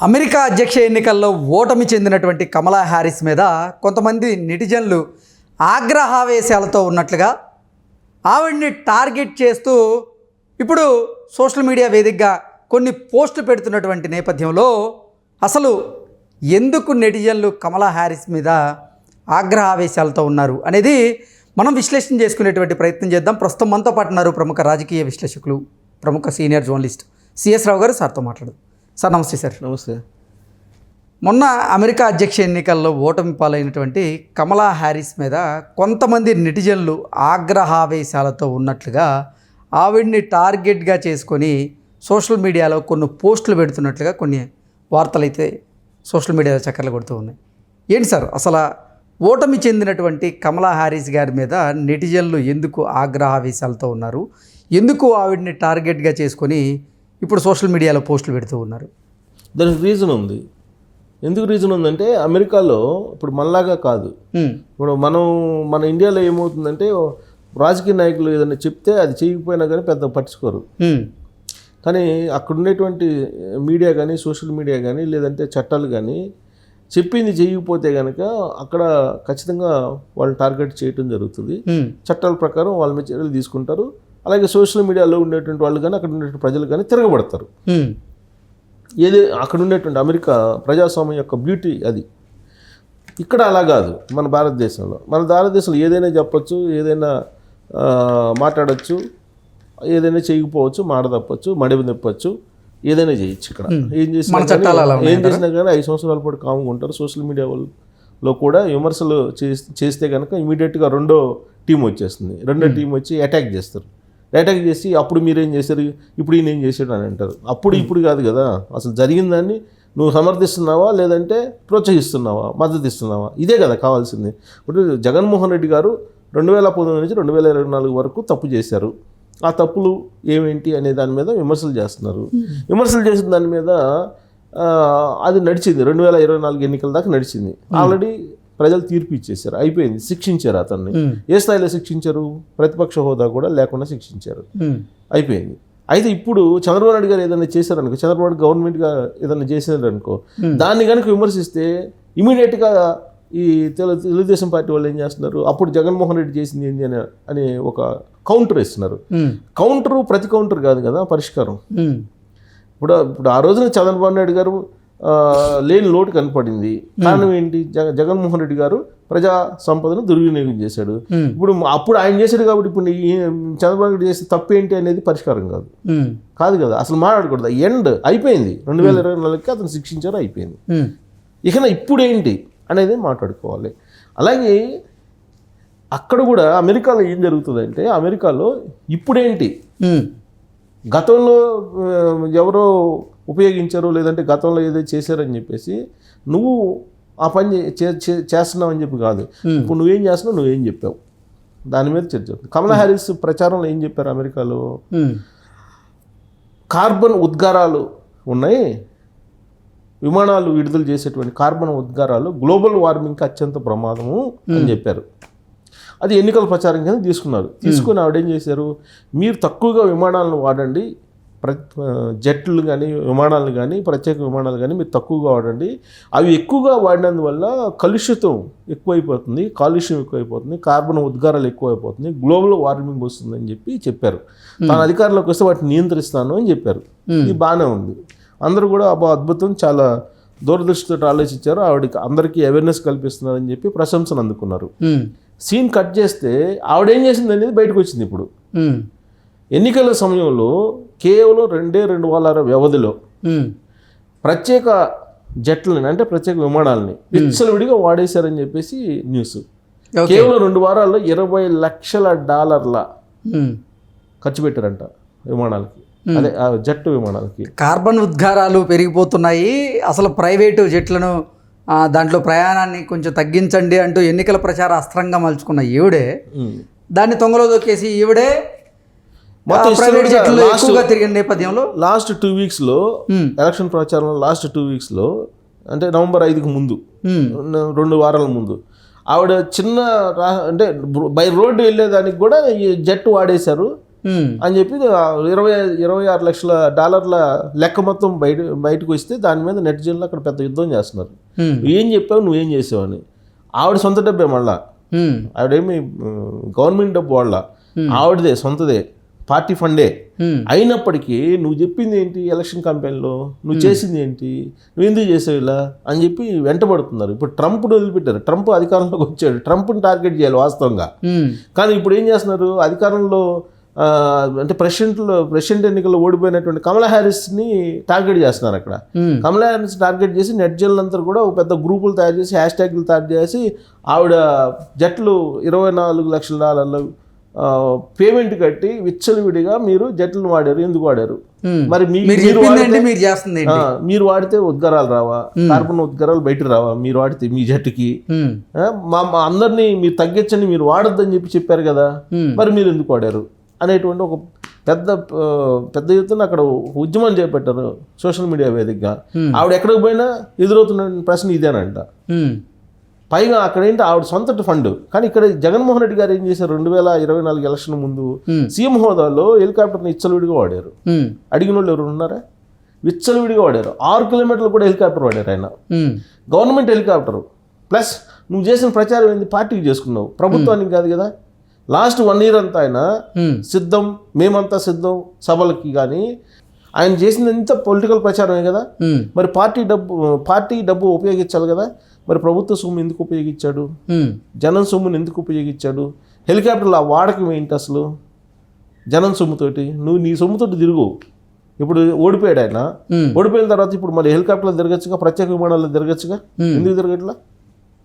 America అధ్యక్ష ఎన్నికల్లో ఓటమి చెందినటువంటి కమలా హ్యారిస్ మీద కొంతమంది నెటిజన్లు ఆగ్రహావేశాలతో ఉన్నట్లుగా ఆవిడ్ని టార్గెట్ చేస్తూ ఇప్పుడు సోషల్ మీడియా వేదికగా కొన్ని పోస్టులు పెడుతున్నటువంటి నేపథ్యంలో అసలు ఎందుకు నెటిజన్లు కమలా హ్యారిస్ మీద ఆగ్రహావేశాలతో ఉన్నారు అనేది మనం విశ్లేషణ చేసుకునేటువంటి ప్రయత్నం చేద్దాం. ప్రస్తుతం మనతో పాటు ఉన్నారు ప్రముఖ రాజకీయ విశ్లేషకులు ప్రముఖ సీనియర్ జర్నలిస్ట్ సిఎస్ రావు గారు సార్తో మాట్లాడు సార్ నమస్తే సార్. నమస్తే. మొన్న అమెరికా అధ్యక్ష ఎన్నికల్లో ఓటమి పాలైనటువంటి కమలా హ్యారిస్ మీద కొంతమంది నెటిజన్లు ఆగ్రహావేశాలతో ఉన్నట్లుగా ఆవిడ్ని టార్గెట్గా చేసుకొని సోషల్ మీడియాలో కొన్ని పోస్టులు పెడుతున్నట్లుగా కొన్ని వార్తలు అయితే సోషల్ మీడియాలో చక్కర్లు కొడుతూ ఉన్నాయి. ఏంటి సార్ అసలు ఓటమి చెందినటువంటి కమలా హ్యారిస్ గారి మీద నెటిజన్లు ఎందుకు ఆగ్రహావేశాలతో ఉన్నారు? ఎందుకు ఆవిడ్ని టార్గెట్గా చేసుకొని ఇప్పుడు సోషల్ మీడియాలో పోస్టులు పెడుతూ ఉన్నారు దానికి రీజన్ ఉంది ఎందుకు రీజన్ ఉందంటే అమెరికాలో ఇప్పుడు మనలాగా కాదు. ఇప్పుడు మనం మన ఇండియాలో ఏమవుతుందంటే రాజకీయ నాయకులు ఏదైనా చెప్తే అది చేయకపోయినా కానీ పెద్ద పట్టించుకోరు. కానీ అక్కడ ఉండేటువంటి మీడియా కానీ సోషల్ మీడియా కానీ లేదంటే చట్టాలు కానీ చెప్పింది చేయకపోతే కనుక అక్కడ ఖచ్చితంగా వాళ్ళని టార్గెట్ చేయటం జరుగుతుంది. చట్టాల ప్రకారం వాళ్ళ మీద చర్యలు తీసుకుంటారు అలాగే సోషల్ మీడియాలో ఉండేటువంటి వాళ్ళు కానీ అక్కడ ఉండేటువంటి ప్రజలు కానీ తిరగబడతారు. ఏది అక్కడ ఉండేటువంటి అమెరికా ప్రజాస్వామ్యం యొక్క బ్యూటీ అది. ఇక్కడ అలా కాదు మన భారతదేశంలో. మన భారతదేశంలో ఏదైనా చెప్పొచ్చు ఏదైనా మాట్లాడొచ్చు ఏదైనా చేయకపోవచ్చు మాట తప్పచ్చు మడిమ తిప్పచ్చు ఏదైనా చేయొచ్చు ఇక్కడ. ఏం చేసినా ఏం చేసినా కానీ ఐదు సంవత్సరాల పాటు కాముగా ఉంటారు. సోషల్ మీడియా వాళ్ళలో కూడా విమర్శలు చేస్- చేస్తే కనుక ఇమీడియట్గా రెండో టీం వచ్చేస్తుంది. రెండో టీం వచ్చి అటాక్ చేస్తారు. అటాక్ చేసి అప్పుడు మీరేం చేశారు? ఇప్పుడు ఈయన ఏం చేశాడు? అని అంటారు. అప్పుడు ఇప్పుడు కాదు కదా. అసలు జరిగిన దాన్ని నువ్వు సమర్థిస్తున్నావా? లేదంటే ప్రోత్సహిస్తున్నావా? మద్దతు ఇస్తున్నావా ఇదే కదా కావాల్సింది. ఇప్పుడు జగన్మోహన్ రెడ్డి గారు రెండు వేల పంతొమ్మిది నుంచి రెండు వేల ఇరవై నాలుగు వరకు తప్పు చేశారు. ఆ తప్పులు ఏమేంటి అనే దాని మీద విమర్శలు చేస్తున్నారు. విమర్శలు చేసిన దాని మీద అది నడిచింది. రెండు వేల ఇరవై నాలుగు ఎన్నికల దాకా నడిచింది. ఆల్రెడీ ప్రజలు తీర్పు ఇచ్చేశారు. అయిపోయింది. శిక్షించారు అతన్ని. ఏ స్థాయిలో శిక్షించారు? ప్రతిపక్ష హోదా కూడా లేకుండా శిక్షించారు. అయిపోయింది. అయితే ఇప్పుడు చంద్రబాబు నాయుడు గారు ఏదైనా చేశారనుకో చంద్రబాబు నాయుడు గవర్నమెంట్గా ఏదైనా చేశారనుకో దాన్ని కనుక విమర్శిస్తే ఇమీడియట్గా ఈ తెలు తెలుగుదేశం పార్టీ వాళ్ళు ఏం చేస్తున్నారు? అప్పుడు జగన్మోహన్ రెడ్డి చేసింది ఏంటి అని అని ఒక కౌంటర్ ఇస్తున్నారు. కౌంటరు ప్రతి కౌంటర్ కాదు కదా పరిష్కారం. ఇప్పుడు ఇప్పుడు ఆ రోజున చంద్రబాబు నాయుడు గారు లేని లోటు కనపడింది. కారణం ఏంటి? జగ జగన్మోహన్ రెడ్డి గారు ప్రజా సంపదను దుర్వినియోగం చేశాడు. ఇప్పుడు అప్పుడు ఆయన చేశాడు కాబట్టి ఇప్పుడు చంద్రబాబు నాయుడు చేసే తప్పు ఏంటి అనేది పరిష్కారం కాదు. కాదు కదా అసలు మాట్లాడకూడదు. ఎండ్ అయిపోయింది. రెండు వేల ఇరవై నాలుగుకి అతను శిక్షించారు అయిపోయింది. ఇక ఇప్పుడు ఏంటి అనేది మాట్లాడుకోవాలి. అలాగే అక్కడ కూడా అమెరికాలో ఏం జరుగుతుందంటే అమెరికాలో ఇప్పుడేంటి. గతంలో ఎవరో ఉపయోగించారు లేదంటే గతంలో ఏదో చేశారని చెప్పేసి నువ్వు ఆ పని చేస్తున్నావు అని చెప్పి కాదు. ఇప్పుడు నువ్వేం చేస్తున్నావు? నువ్వేం చెప్పావు? దాని మీద చర్చ. కమలా హ్యారిస్ ప్రచారంలో ఏం చెప్పారు అమెరికాలో. కార్బన్ ఉద్గారాలు ఉన్నాయి. విమానాలు విడుదల చేసేటువంటి కార్బన్ ఉద్గారాలు గ్లోబల్ వార్మింగ్కి అత్యంత ప్రమాదము అని చెప్పారు. అది ఎన్నికల ప్రచారం కింద తీసుకున్నారు తీసుకుని ఆవిడేం చేశారు? మీరు తక్కువగా విమానాలను వాడండి ప్ర జట్లు కానీ విమానాలు కానీ ప్రత్యేక విమానాలు కానీ మీరు తక్కువగా వాడండి. అవి ఎక్కువగా వాడినందువల్ల కలుషితం ఎక్కువైపోతుంది కాలుష్యం ఎక్కువైపోతుంది కార్బన్ ఉద్గారాలు ఎక్కువైపోతుంది గ్లోబల్ వార్మింగ్ వస్తుందని చెప్పి చెప్పారు. తాను అధికారంలోకి వస్తే వాటిని నియంత్రిస్తాను అని చెప్పారు. ఇది బాగానే ఉంది. అందరూ కూడా అబ్బా అద్భుతం చాలా దూరదృష్టితో ఆలోచించారు. ఆవిడకి అందరికీ అవేర్నెస్ కల్పిస్తున్నారని చెప్పి ప్రశంసను అందుకున్నారు. సీన్ కట్ చేస్తే ఆవిడేం చేసింది అనేది బయటకు వచ్చింది ఇప్పుడు. ఎన్నికల సమయంలో కేవలం రెండే రెండు వారాల వ్యవధిలో. ప్రత్యేక జట్లని అంటే ప్రత్యేక విమానాలని విచ్చలవిడిగా వాడేశారని చెప్పేసి న్యూస్. కేవలం రెండు వారాల్లో ఇరవై లక్షల డాలర్ల. ఖర్చు పెట్టారంట విమానాలకి అదే ఆ జట్టు విమానాలకి కార్బన్ ఉద్గారాలు పెరిగిపోతున్నాయి అసలు ప్రైవేటు జట్లను దాంట్లో ప్రయాణాన్ని కొంచెం తగ్గించండి అంటూ ఎన్నికల ప్రచార అస్త్రంగా మలుచుకున్న ఈవిడే. దాన్ని తొంగలో దొక్కేసి ఈవిడే ప్రైవేట్ జట్లు ఎక్కువగా తిరిగిన నేపథ్యంలో లాస్ట్ టూ వీక్స్లో. ఎలక్షన్ ప్రచారంలో లాస్ట్ టూ వీక్స్లో అంటే నవంబర్ ఐదుకు ముందు రెండు వారాల ముందు ఆవిడ చిన్న అంటే బై రోడ్డు వెళ్ళేదానికి కూడా ఈ జట్టు వాడేశారు అని చెప్పి ఇరవై ఇరవై ఆరు లక్షల డాలర్ల లెక్క మొత్తం బయట బయటకు వస్తే దాని మీద నెట్ జైల్లో అక్కడ పెద్ద యుద్ధం చేస్తున్నారు. నువ్వేం చెప్పావు నువ్వేం చేసావు అని ఆవిడ సొంత డబ్బే మళ్ళా. ఆవిడేమి గవర్నమెంట్ డబ్బు వాళ్ళ. ఆవిడదే సొంతదే పార్టీ ఫండే. అయినప్పటికీ నువ్వు చెప్పింది ఏంటి ఎలక్షన్ క్యాంపెయిన్లో? నువ్వు చేసింది ఏంటి? నువ్వు ఎందుకు చేసావు ఇలా? అని చెప్పి వెంటబడుతున్నారు. ఇప్పుడు ట్రంప్ వదిలిపెట్టారు. ట్రంప్ అధికారంలోకి వచ్చాడు. ట్రంప్ని టార్గెట్ చేయాలి వాస్తవంగా. కానీ ఇప్పుడు ఏం చేస్తున్నారు? అధికారంలో అంటే ప్రెసిడెంట్లో ప్రెసిడెంట్ ఎన్నికల్లో ఓడిపోయినటువంటి కమలా హ్యారిస్ని టార్గెట్ చేస్తున్నారు అక్కడ. కమలా హ్యారిస్ టార్గెట్ చేసి నెట్ జైళ్ళంతా కూడా ఒక పెద్ద గ్రూపులు తయారు చేసి హ్యాష్ ట్యాగ్లు తయారు చేసి ఆవిడ జట్లు ఇరవై నాలుగు లక్షల డాలర్లు పేమెంట్ కట్టి విచ్చలవిడిగా మీరు జట్లను వాడారు. ఎందుకు వాడారు. మరి మీరు వాడితే- ఉద్గారాలు రావా? కార్బన్ ఉద్గారాలు బయటకు రావా? మీరు వాడితే మీ జట్టుకి? మా అందరినీ మీరు తగ్గించండి మీరు వాడొద్దని చెప్పి చెప్పారు కదా. మరి మీరు ఎందుకు వాడారు? అనేటువంటి ఒక పెద్ద పెద్ద ఎత్తున అక్కడ ఉద్యమం చేపట్టారు సోషల్ మీడియా వేదికగా. ఆవిడ ఎక్కడికి పోయినా ఎదురవుతున్న ప్రశ్న ఇదేనంట. పైగా అక్కడ ఏంటి ఆవిడ సొంత ఫండ్. కానీ ఇక్కడ జగన్మోహన్ రెడ్డి గారు ఏం చేశారు రెండు వేల ఇరవై నాలుగు ఎలక్షన్ ముందు. సీఎం హోదాలో హెలికాప్టర్ని ఇచ్చలవిడిగా వాడారు. అడిగిన వాళ్ళు ఎవరు ఉన్నారా? విచ్చలవిడిగా వాడారు. ఆరు కిలోమీటర్లు కూడా హెలికాప్టర్ వాడారు ఆయన. Government helicopter. ప్లస్ నువ్వు చేసిన ప్రచారం ఏంది పార్టీకి చేసుకున్నావు. ప్రభుత్వానికి కాదు కదా. లాస్ట్ వన్ ఇయర్ అంతా ఆయన సిద్ధం మేమంతా సిద్ధం సభలకి కానీ ఆయన చేసినంత పొలిటికల్ ప్రచారమే కదా. మరి పార్టీ డబ్బు పార్టీ డబ్బు ఉపయోగించాలి కదా. మరి ప్రభుత్వ సొమ్ము ఎందుకు ఉపయోగించాడు? జనం సొమ్ముని ఎందుకు ఉపయోగించాడు? హెలికాప్టర్లు ఆ వాడకం ఏంటి అసలు? జనం సొమ్ముతోటి. నువ్వు నీ సొమ్ముతోటి తిరుగు. ఇప్పుడు ఓడిపోయాడు ఆయన. ఓడిపోయిన తర్వాత ఇప్పుడు మళ్ళీ హెలికాప్టర్లో తిరగచ్చుగా ప్రత్యేక విమానాల్లో తిరగచ్చుగా. ఎందుకు తిరగట్లా?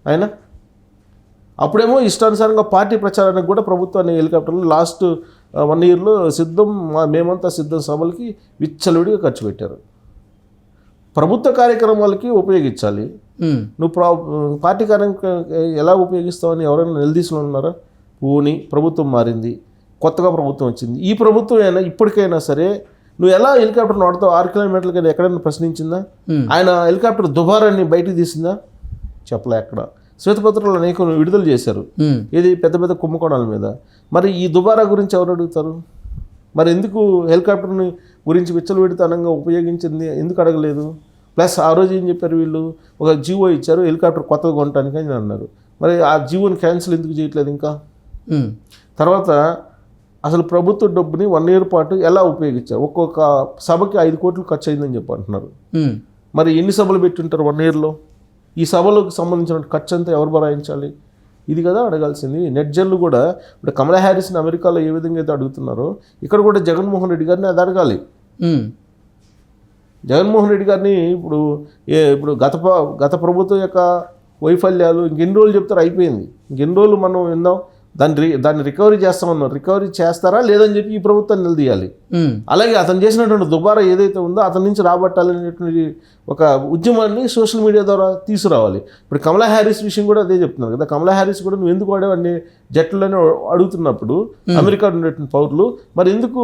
ఆయన? అప్పుడేమో ఇష్టానుసారంగా పార్టీ ప్రచారానికి కూడా ప్రభుత్వాన్ని హెలికాప్టర్లు లాస్ట్ వన్ ఇయర్లో సిద్ధం మేమంతా సిద్ధం సభలకి విచ్చలవిడిగా ఖర్చు పెట్టారు. ప్రభుత్వ కార్యక్రమాలకి ఉపయోగించాలి. నువ్వు ప్రా పార్టీ కార్యక్రమం ఎలా ఉపయోగిస్తావని ఎవరైనా నిలదీసులు ఉన్నారా? పోని ప్రభుత్వం మారింది కొత్తగా ప్రభుత్వం వచ్చింది. ఈ ప్రభుత్వం అయినా ఇప్పటికైనా సరే నువ్వు ఎలా హెలికాప్టర్ వాడతావు ఆరు కిలోమీటర్లకి ఎక్కడైనా ప్రశ్నించిందా. ఆయన హెలికాప్టర్ దుబారాన్ని బయటికి తీసిందా? చెప్పలే ఎక్కడ శ్వేతపత్రాలు అనేక విడుదల చేశారు. ఇది పెద్ద పెద్ద కుంభకోణాల మీద. మరి ఈ దుబారా గురించి ఎవరు అడుగుతారు? మరి ఎందుకు హెలికాప్టర్ని గురించి విచ్చలవిడితనంగా ఉపయోగించింది? ఎందుకు అడగలేదు? ప్లస్ ఆ రోజు ఏం చెప్పారు వీళ్ళు? ఒక జీవో ఇచ్చారు హెలికాప్టర్ కొత్తగా కొనడానికి అని అన్నారు. మరి ఆ జీవోని క్యాన్సిల్ ఎందుకు చేయట్లేదు ఇంకా? తర్వాత అసలు ప్రభుత్వ డబ్బుని వన్ ఇయర్ పాటు ఎలా ఉపయోగించారు? ఒక్కొక్క సభకి ఐదు కోట్లు ఖర్చు అయిందని చెప్పి అంటున్నారు. మరి ఎన్ని సభలు పెట్టుంటారు వన్ ఇయర్లో? ఈ సభలకు సంబంధించిన ఖర్చు అంతా ఎవరు భరాయించాలి? ఇది కదా అడగాల్సింది. నెట్ జన్లు కూడా ఇప్పుడు కమలా హ్యారిస్ని అమెరికాలో ఏ విధంగా అయితే అడుగుతున్నారో ఇక్కడ కూడా జగన్మోహన్ రెడ్డి గారిని అది అడగాలి. జగన్మోహన్ రెడ్డి గారిని ఇప్పుడు ఏ ఇప్పుడు గత గత ప్రభుత్వం యొక్క వైఫల్యాలు ఇంకెన్ని రోజులు చెప్తారు అయిపోయింది. ఇంకెన్ని రోజులు మనం విందాం? దాన్ని రి- దాన్ని రికవరీ చేస్తామన్నారు రికవరీ చేస్తారా లేదని చెప్పి ఈ ప్రభుత్వాన్ని నిలదీయాలి. అలాగే అతను చేసినటువంటి దుబారా ఏదైతే ఉందో అతని నుంచి రాబట్టాలనేటువంటి ఒక ఉద్యమాన్ని సోషల్ మీడియా ద్వారా తీసుకురావాలి. ఇప్పుడు కమలా హ్యారిస్ విషయం కూడా అదే చెప్తున్నారు కదా. కమలా హ్యారిస్ కూడా నువ్వు ఎందుకు వాడేవన్నీ జట్లని అడుగుతున్నప్పుడు అమెరికా ఉండేటువంటి పౌరులు మరి ఎందుకు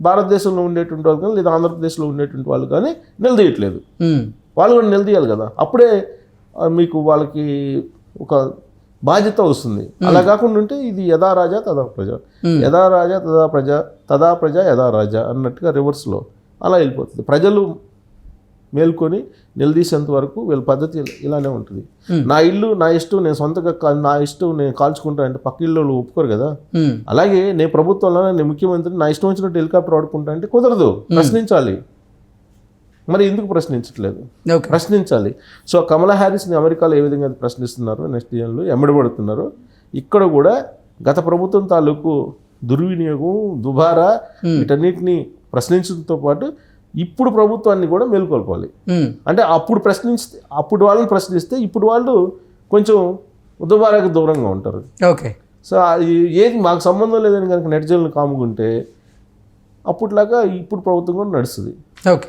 భారతదేశంలో ఉండేటువంటి వాళ్ళు కానీ లేదా ఆంధ్రప్రదేశ్లో ఉండేటువంటి వాళ్ళు కానీ నిలదీయట్లేదు. వాళ్ళు కూడా నిలదీయాలి కదా. అప్పుడే మీకు వాళ్ళకి ఒక బాధ్యత వస్తుంది. అలా కాకుండా ఉంటే ఇది యథా రాజా తదా ప్రజ. యథా రాజా తదా ప్రజ తదా ప్రజ యథా రాజా అన్నట్టుగా రివర్స్లో అలా వెళ్ళిపోతుంది. ప్రజలు మేల్కొని నిలదీసేంత వరకు వీళ్ళ పద్ధతి ఇలా- ఇలానే ఉంటుంది. నా ఇల్లు నా ఇష్టం నేను సొంతగా నా ఇష్టం నేను కాల్చుకుంటా అంటే పక్క ఇల్లు వాళ్ళు ఒప్పుకోరు కదా. అలాగే నేను ప్రభుత్వంలో నేను ముఖ్యమంత్రి నా ఇష్టం వచ్చినట్టు హెలికాప్టర్ వాడుకుంటా అంటే కుదరదు. ప్రశ్నించాలి. మరి ఎందుకు ప్రశ్నించట్లేదు? ప్రశ్నించాలి. సో కమలా హ్యారిస్ని అమెరికాలో ఏ విధంగా ప్రశ్నిస్తున్నారు? నెక్స్ట్ ఇయర్లో ఎమ్మడబడుతున్నారు ఇక్కడ కూడా గత ప్రభుత్వం తాలూకు దుర్వినియోగం దుబారా వీటన్నిటిని ప్రశ్నించడంతో పాటు ఇప్పుడు ప్రభుత్వాన్ని కూడా మేల్కొల్పాలి. అంటే అప్పుడు ప్రశ్నిస్తే అప్పుడు వాళ్ళని ప్రశ్నిస్తే ఇప్పుడు వాళ్ళు కొంచెం దుబారాకు దూరంగా ఉంటారు. ఓకే. సో ఏది మాకు సంబంధం లేదని కనుక నెటిజన్లు కాముకుంటే అప్పట్లాగా ఇప్పుడు ప్రభుత్వం కూడా నడుస్తుంది. Okay.